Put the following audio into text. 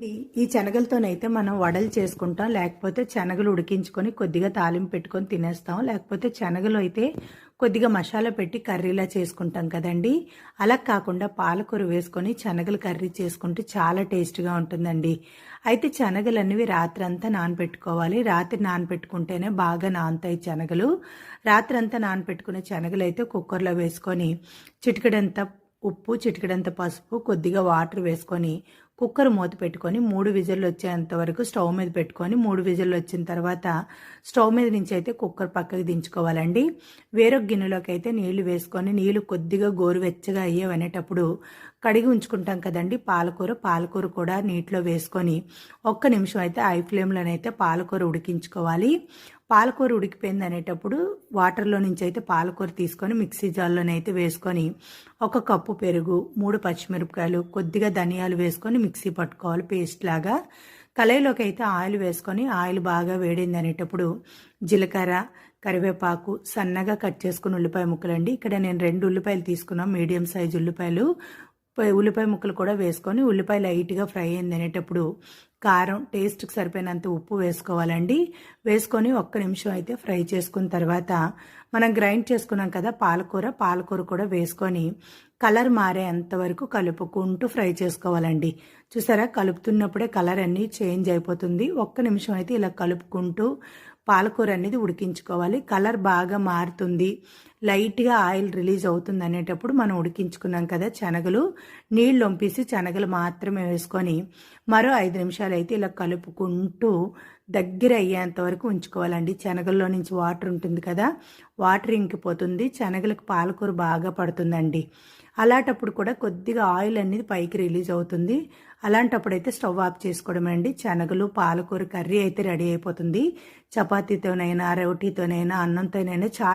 ఈ- శనగలతోనైతే మనం వడలు చేసుకుంటాం లేకపోతే శనగలు ఉడికించుకొని కొద్దిగా తాలింపు పెట్టుకొని తినేస్తాం లేకపోతే శనగలు అయితే కొద్దిగా మసాలా పెట్టి కర్రీలా చేసుకుంటాం కదండి. అలా కాకుండా పాలకూర వేసుకొని శనగలు కర్రీ చేసుకుంటే చాలా టేస్ట్గా ఉంటుందండి. అయితే శనగలు అనేవి రాత్రి అంతా నానబెట్టుకోవాలి. రాత్రి నానబెట్టుకుంటేనే బాగా నానుతాయి శనగలు రాత్రి అంతా నానబెట్టుకునే శనగలు అయితే కుక్కర్లో వేసుకొని చిటికడంత ఉప్పు చిటికడంత పసుపు కొద్దిగా వాటర్ వేసుకొని కుక్కర్ మూత పెట్టుకొని మూడు విజిల్లు వచ్చేంత వరకు స్టవ్ మీద పెట్టుకొని మూడు విజిల్లు వచ్చిన తర్వాత స్టవ్ మీద నుంచి అయితే కుక్కర్ పక్కకి దించుకోవాలండి. వేరొక గిన్నెలోకి అయితే నీళ్ళు వేసుకొని నీళ్ళు కొద్దిగా గోరువెచ్చగా అయ్యేవనేటప్పుడు కడిగి ఉంచుకుంటాం కదండి. పాలకూర పాలకూర కూడా నీటిలో వేసుకొని ఒక్క నిమిషం అయితే ఐ ఫ్లేమ్లోనైతే పాలకూర ఉడికించుకోవాలి. పాలకూర ఉడికిపోయింది అనేటప్పుడు వాటర్లో నుంచి అయితే పాలకూర తీసుకొని మిక్సీ జార్లోనైతే వేసుకొని ఒక కప్పు పెరుగు మూడు పచ్చిమిరపకాయలు కొద్దిగా ధనియాలు వేసుకొని మిక్సీ పట్టుకోవాలి పేస్ట్ లాగా. కళాయిలోకి అయితే ఆయిల్ వేసుకొని ఆయిల్ బాగా వేడింది అనేటప్పుడు జీలకర్ర కరివేపాకు సన్నగా కట్ చేసుకుని ఉల్లిపాయ ముక్కలండి. ఇక్కడ నేను రెండు ఉల్లిపాయలు తీసుకున్నాను మీడియం సైజ్ ఉల్లిపాయలు. ఉల్లిపాయ ముక్కలు కూడా వేసుకొని ఉల్లిపాయ లైట్గా ఫ్రై అయింది అనేటప్పుడు కారం టేస్ట్కి సరిపోయినంత ఉప్పు వేసుకోవాలండి. వేసుకొని ఒక్క నిమిషం అయితే ఫ్రై చేసుకున్న తర్వాత మనం గ్రైండ్ చేసుకున్నాం కదా పాలకూర పాలకూర కూడా వేసుకొని కలర్ మారేంత వరకు కలుపుకుంటూ ఫ్రై చేసుకోవాలండి. చూసారా? కలుపుతున్నప్పుడే కలర్ అన్నీ చేంజ్ అయిపోతుంది. ఒక్క నిమిషం అయితే ఇలా కలుపుకుంటూ పాలకూర అనేది ఉడికించుకోవాలి. కలర్ బాగా మారుతుంది. లైట్గా ఆయిల్ రిలీజ్ అవుతుంది అనేటప్పుడు మనం ఉడికించుకున్నాం కదా శనగలు. నీళ్ళు వంపేసి శనగలు మాత్రమే వేసుకొని మరో ఐదు నిమిషాలు అయితే ఇలా కలుపుకుంటూ దగ్గర అయ్యేంత వరకు ఉంచుకోవాలండి. శనగల్లో నుంచి వాటర్ ఉంటుంది కదా వాటర్ ఇంకిపోతుంది. శనగలకు పాలకూర బాగా పడుతుందండి. అలాంటప్పుడు కూడా కొద్దిగా ఆయిల్ అనేది పైకి రిలీజ్ అవుతుంది. అలాంటప్పుడు అయితే స్టవ్ ఆఫ్ చేసుకోవడం అండి. శనగలు పాలకూర కర్రీ అయితే రెడీ అయిపోతుంది. చపాతీతోనైనా రోటీతోనైనా అన్నంతోనైనా చాలా